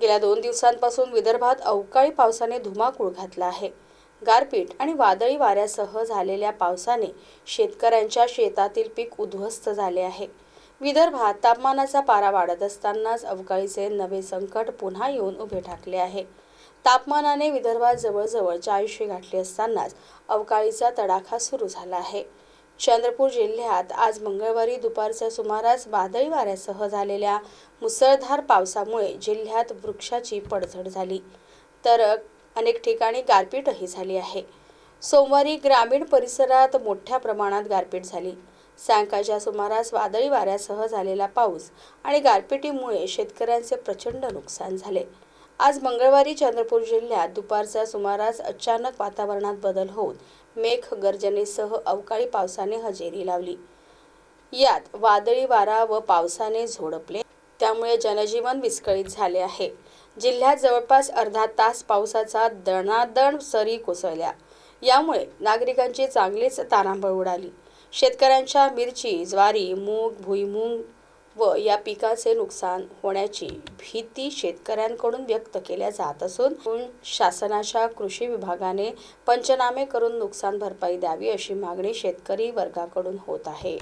गेल्या दोन दिवसांपासून विदर्भात अवकाळी पावसाने धुमाकूळ घातला आहे. गारपीट आणि वादळी वाऱ्यासह झालेल्या पावसाने शेतकऱ्यांच्या शेतातील पीक उद्ध्वस्त झाले आहे. विदर्भात तापमानाचा पारा वाढत असतानाच अवकाळीचे नवे संकट पुन्हा येऊन उभे ठाकले आहे. तापमानाने विदर्भात जवळजवळ चाळीसशे गाठली असतानाच अवकाळीचा तडाखा सुरू झाला आहे. चंद्रपूर जिल्ह्यात आज मंगळवारी दुपारच्या सुमारास वादळी वाऱ्यासह झालेल्या मुसळधार पावसामुळे जिल्ह्यात वृक्षाची पडझड झाली. तर अनेक ठिकाणी गारपीटही झाली आहे. सोमवारी ग्रामीण परिसरात मोठ्या प्रमाणात गारपीट झाली. सायंकाळच्या सुमारास वादळी वाऱ्यासह झालेला पाऊस आणि गारपिटीमुळे शेतकऱ्यांचे प्रचंड नुकसान झाले. आज मंगळवारी चंद्रपूर जिल्ह्यात दुपारच्या सुमारास अचानक वातावरणात बदल होऊन मेघ गर्जनेसह अवकाळी पावसाने हजेरी लावली. यात वादळी वारा व पावसाने झोडपले. त्यामुळे जनजीवन विस्कळीत झाले आहे. जिल्ह्यात जवळपास अर्धा तास पावसाचा दणादण सरी कोसळल्या. यामुळे नागरिकांची चांगलीच तारांबळ उडाली. शेतकऱ्यांच्या मिरची ज्वारी मूग भुईमूग व या पिकाचे नुकसान होण्याची भीती शेतकऱ्यांकडून व्यक्त केल्या जात असून शासनाच्या कृषी विभागाने पंचनामे करून नुकसान भरपाई द्यावी अशी मागणी शेतकरी वर्गाकडून होत आहे.